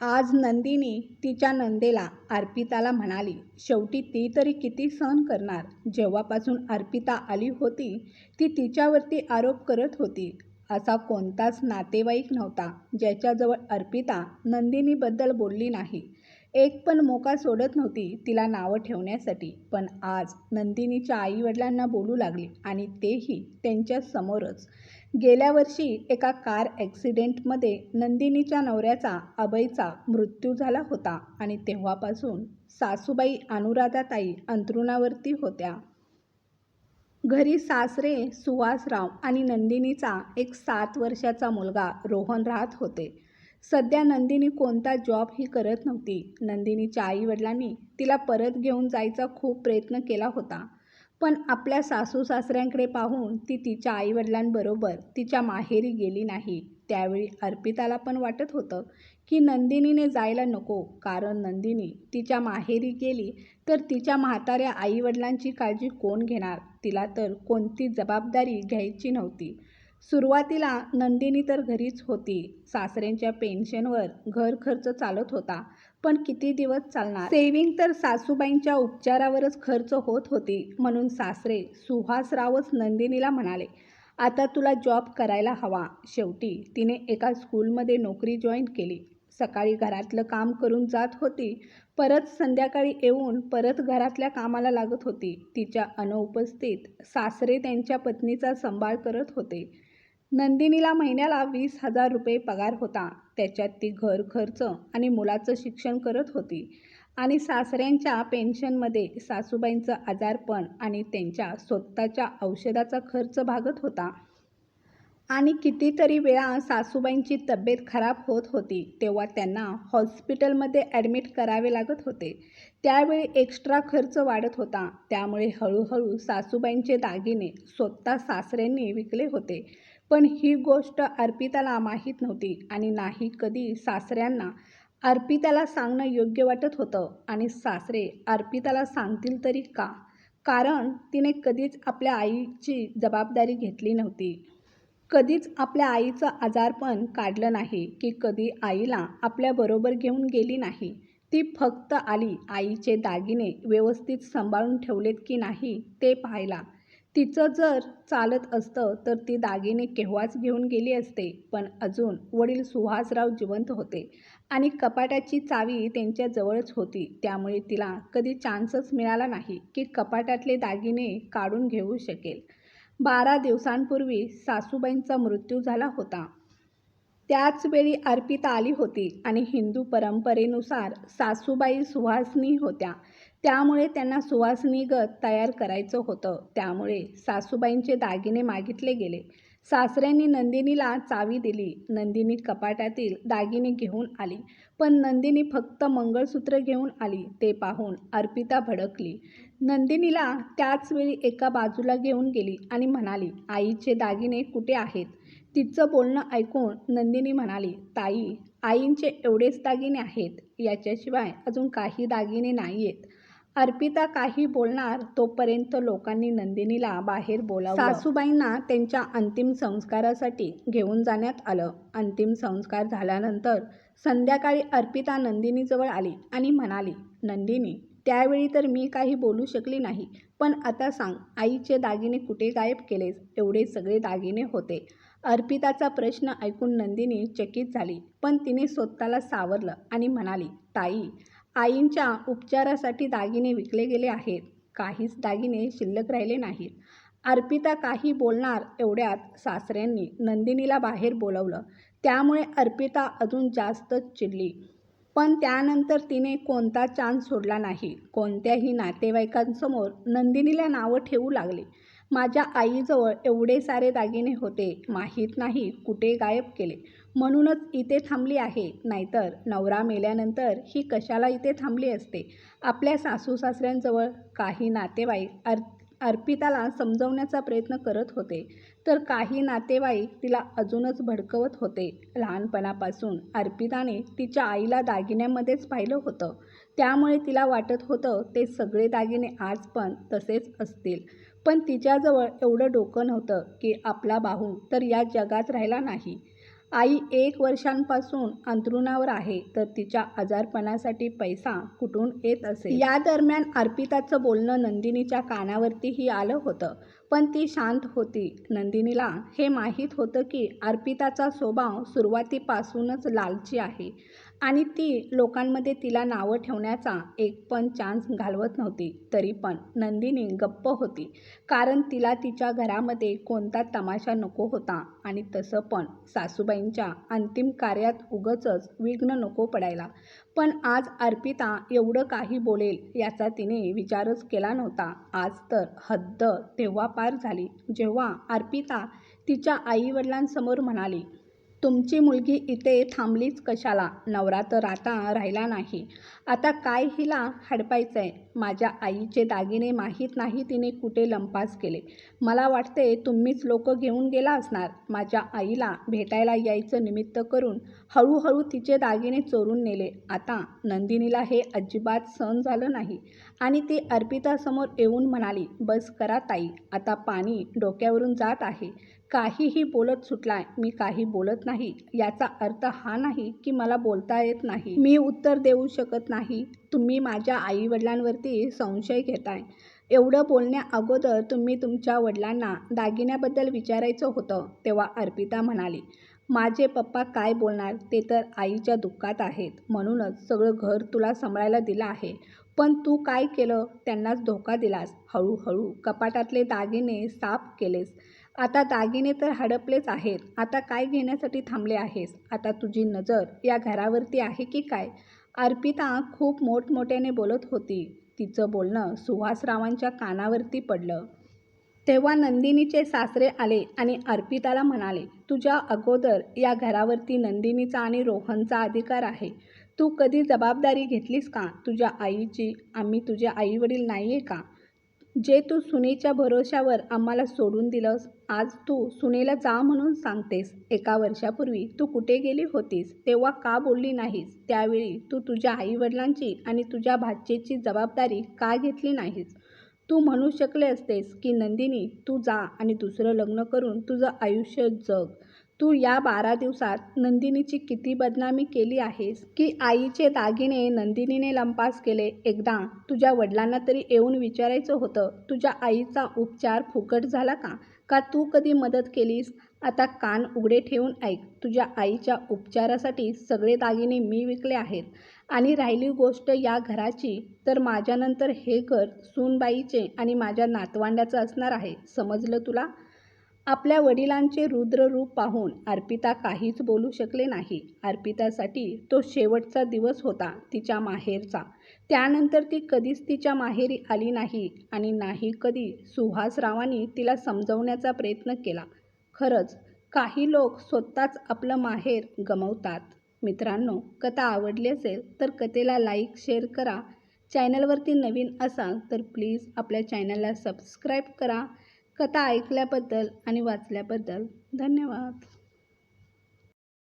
आज नंदिनी तिच्या नंदेला अर्पिताला म्हणाली शेवटी ती तरी किती सहन करणार? जेव्हापासून अर्पिता आली होती ती तिच्यावरती आरोप करत होती. असा कोणताच नातेवाईक नव्हता ज्याच्याजवळ अर्पिता नंदिनीबद्दल बोलली नाही. एक पण मोका सोडत नव्हती तिला नावं ठेवण्यासाठी. पण आज नंदिनीच्या आईवडिलांना बोलू लागली आणि तेही त्यांच्या समोरच. गेल्या वर्षी एका कार ॲक्सिडेंटमध्ये नंदिनीच्या नवऱ्याचा अभयचा मृत्यू झाला होता आणि तेव्हापासून सासूबाई अनुराधाताई अंथरुणावरती होत्या. घरी सासरे सुहासराव आणि नंदिनीचा एक सात वर्षाचा मुलगा रोहन राहत होते. सध्या नंदिनी कोणता जॉबही करत नव्हती. नंदिनीच्या आईवडिलांनी तिला परत घेऊन जायचा खूप प्रयत्न केला होता. पण आपल्या सासू सासऱ्यांकडे पाहून ती तिच्या आईवडिलांबरोबर तिच्या माहेरी गेली नाही. त्यावेळी अर्पिताला पण वाटत होतं की नंदिनीने जायला नको कारण नंदिनी तिच्या माहेरी गेली तर तिच्या म्हाताऱ्या आईवडिलांची काळजी कोण घेणार? तिला तर कोणती जबाबदारी घ्यायची नव्हती. सुरुवातीला नंदिनी तर घरीच होती. सासऱ्यांच्या पेन्शनवर घर खर्च चालत होता. पण किती दिवस चालणार? सेविंग तर सासूबाईंच्या उपचारावरच खर्च होत होती म्हणून सासरे सुहासरावच नंदिनीला म्हणाले आता तुला जॉब करायला हवा. शेवटी तिने एका स्कूलमध्ये नोकरी जॉईन केली. सकाळी घरातलं काम करून जात होती परत संध्याकाळी येऊन परत घरातल्या कामाला लागत होती. तिच्या अनुपस्थित सासरे त्यांच्या पत्नीचा सांभाळ करत होते. नंदिनीला महिन्याला वीस हजार रुपये पगार होता. त्याच्यात ती घर खर्च आणि मुलाचं शिक्षण करत होती. आणि सासऱ्यांच्या पेन्शनमध्ये सासूबाईंचं आजारपण आणि त्यांच्या स्वतःच्या औषधाचा खर्च भागत होता. आणि कितीतरी वेळा सासूबाईंची तब्येत खराब होत होती तेव्हा त्यांना हॉस्पिटलमध्ये ॲडमिट करावे लागत होते. त्यावेळी एक्स्ट्रा खर्च वाढत होता. त्यामुळे हळूहळू सासूबाईंचे दागिने स्वतः सासऱ्यांनी विकले होते. पण ही गोष्ट अर्पिताला माहीत नव्हती आणि नाही कधी सासऱ्यांना. अर्पिताला सांगणं योग्य वाटत होतं आणि सासरे अर्पिताला सांगतील तरी का? कारण तिने कधीच आपल्या आईची जबाबदारी घेतली नव्हती. कधीच आपल्या आईचं आजारपण काढलं नाही की कधी आईला आपल्याबरोबर घेऊन गेली नाही. ती फक्त आली आईचे दागिने व्यवस्थित सांभाळून ठेवलेत की नाही ते पाहायला. तिचं जर चालत असतं तर ती दागिने केव्हाच घेऊन गेली असते. पण अजून वडील सुहासराव जिवंत होते आणि कपाटाची चावी त्यांच्याजवळच होती. त्यामुळे तिला कधी चान्सच मिळाला नाही की कपाटातले दागिने काढून घेऊ शकेल. बारा दिवसांपूर्वी सासूबाईंचा मृत्यू झाला होता. त्याच वेळी अर्पिता आली होती आणि हिंदू परंपरेनुसार सासूबाई सुहासनी होत्या. त्यामुळे त्यांना सुवासनीगत तयार करायचं होतं. त्यामुळे सासूबाईंचे दागिने मागितले गेले. सासऱ्यांनी नंदिनीला चावी दिली. नंदिनी कपाटातील दागिने घेऊन आली. पण नंदिनी फक्त मंगळसूत्र घेऊन आली. ते पाहून अर्पिता भडकली. नंदिनीला त्याच वेळी एका बाजूला घेऊन गेली आणि म्हणाली आईचे दागिने कुठे आहेत? तिचं बोलणं ऐकून नंदिनी म्हणाली ताई आईंचे एवढेच दागिने आहेत. याच्याशिवाय अजून काही दागिने नाही आहेत अर्पिता काही बोलणार तोपर्यंत लोकांनी नंदिनीला बाहेर बोलावलं. सासूबाईंना त्यांच्या अंतिम संस्कारासाठी घेऊन जाण्यात आलं. अंतिम संस्कार झाल्यानंतर संध्याकाळी अर्पिता नंदिनीजवळ आली आणि म्हणाली नंदिनी त्यावेळी तर मी काही बोलू शकली नाही पण आता सांग आईचे दागिने कुठे गायब केलेस? एवढे सगळे दागिने होते. अर्पिताचा प्रश्न ऐकून नंदिनी चकित झाली पण तिने स्वतःला सावरलं आणि म्हणाली ताई आईंच्या उपचारासाठी दागिने विकले गेले आहेत. काहीच दागिने शिल्लक राहिले नाहीत. अर्पिता काही बोलणार एवढ्यात सासऱ्यांनी नंदिनीला बाहेर बोलवलं. त्यामुळे अर्पिता अजून जास्तच चिडली. पण त्यानंतर तिने कोणता चान्स सोडला नाही. कोणत्याही नातेवाईकांसमोर नंदिनीला नावं ठेवू लागली. माझ्या आईजवळ एवढे सारे दागिने होते. माहीत नाही कुठे गायब केले. म्हणूनच इथे थांबली आहे. नाहीतर नवरा मेल्यानंतर ही कशाला इथे थांबली असते? आपल्या सासू सासऱ्यांजवळ काही नातेवाईक अर अर्पिताला समजवण्याचा प्रयत्न करत होते. तर काही नातेवाईक तिला अजूनच भडकवत होते. लहानपणापासून अर्पिताने तिच्या आईला दागिन्यामध्येच पाहिलं होतं. त्यामुळे तिला वाटत होतं ते सगळे दागिने आज पण तसेच असतील. पण तिच्याजवळ एवढं डोकं नव्हतं की आपला भाऊ तर या जगात राहिला नाही. आई एक वर्षांपासून अंथरुणावर आहे तर तिच्या आजारपणासाठी पैसा कुठून येत असे या दरम्यान अर्पिताचं बोलणं नंदिनीच्या कानावरतीही आलं होतं पण ती शांत होती. नंदिनीला हे माहीत होतं की अर्पिताचा स्वभाव सुरुवातीपासूनच लालची आहे. आणि ती लोकांमध्ये तिला नावं ठेवण्याचा एक पण चान्स घालवत नव्हती तरी पण नंदिनी गप्प होती. कारण तिला तिच्या घरामध्ये कोणता तमाशा नको होता आणि तसं पण सासूबाईंच्या अंतिम कार्यात उगचच विघ्न नको पडायला. पण आज अर्पिता एवढं काही बोलेल याचा तिने विचारच केला नव्हता. आज तर हद्द तेव्हा पार झाली जेव्हा अर्पिता तिच्या आईवडिलांसमोर म्हणाली तुमची मुलगी इथे थांबलीच कशाला? नवरा तर आता राहिला नाही. आता काय हिला हडपायचंय? माझ्या आईचे दागिने माहीत नाही तिने कुठे लंपास केले. मला वाटते तुम्हीच लोक घेऊन गेला असणार. माझ्या आईला भेटायला यायचं निमित्त करून हळूहळू तिचे दागिने चोरून नेले. आता नंदिनीला हे अजिबात सहन झालं नाही आणि ती अर्पितासमोर येऊन म्हणाली बस करा ताई. आता पाणी डोक्यावरून जात आहे. काहीही बोलत सुटलाय मी काही बोलत नाही. याचा अर्थ हा नाही की मला बोलता येत नाही. मी उत्तर देऊ शकत नाही. तुम्ही माझ्या आईवडिलांवरती संशय घेताय. एवढं बोलण्या अगोदर तुम्ही तुमच्या वडिलांना दागिन्याबद्दल विचारायचं होतं तेव्हा अर्पिता म्हणाली माझे पप्पा काय बोलणार? ते तर आईच्या दुःखात आहेत. म्हणूनच सगळं घर तुला सांभाळायला दिलं आहे. पण तू काय केलं? त्यांनाच धोका दिलास. हळूहळू कपाटातले दागिने साफ केलेस. आता दागिने तर हडपलेच आहेत. आता काय घेण्यासाठी थांबले आहेस? आता तुझी नजर या घरावरती आहे की काय? अर्पिता खूप मोठमोठ्याने बोलत होती. तिचं बोलणं सुहासरावांच्या कानावरती पडलं. तेव्हा नंदिनीचे सासरे आले आणि अर्पिताला म्हणाले तुझ्या अगोदर या घरावरती नंदिनीचा आणि रोहनचा अधिकार आहे. तू कधी जबाबदारी घेतलीस का? तुझ्या आईची आम्ही तुझे आईवडील नाही आहे का? जे तू सुनेच्या भरोशावर आम्हाला सोडून दिलंस आज तू सुनेला जा म्हणून सांगतेस. एका वर्षापूर्वी तू कुठे गेली होतीस? तेव्हा का बोलली नाहीस? त्यावेळी तू तुझ्या आईवडिलांची आणि तुझ्या भाचेची जबाबदारी का घेतली नाहीस? तू म्हणू शकले असतेस की नंदिनी तू जा आणि दुसरं लग्न करून तुझं आयुष्य जग. तू या बारा दिवसात नंदिनीची किती बदनामी केली आहेस की आईचे दागिने नंदिनीने लंपास केले? एकदा तुझ्या वडिलांना तरी येऊन विचारायचं होतं तुझ्या आईचा उपचार फुकट झाला का? का तू कधी मदत केलीस? आता कान उघडे ठेवून ऐक तुझ्या आईच्या उपचारासाठी सगळे दागिने मी विकले आहेत आणि राहिली गोष्ट या घराची तर माझ्यानंतर हे घर सूनबाईचे आणि माझ्या नातवांड्याचं असणार आहे समजलं तुला? आपल्या वडिलांचे रुद्र रूप पाहून अर्पिता काहीच बोलू शकले नाही. अर्पितासाठी तो शेवटचा दिवस होता तिच्या माहेरचा. त्यानंतर ती कधीच तिच्या माहेरी आली नाही आणि नाही कधी सुहासरावांनी तिला समजवण्याचा प्रयत्न केला. खरंच काही लोक स्वतःच आपलं माहेर गमवतात. मित्रांनो कथा आवडली असेल तर कथेला लाईक शेअर करा. चॅनलवरती नवीन असाल तर प्लीज आपल्या चॅनलला सबस्क्राईब करा. कथा ऐकल्याबद्दल आणि वाचल्याबद्दल धन्यवाद.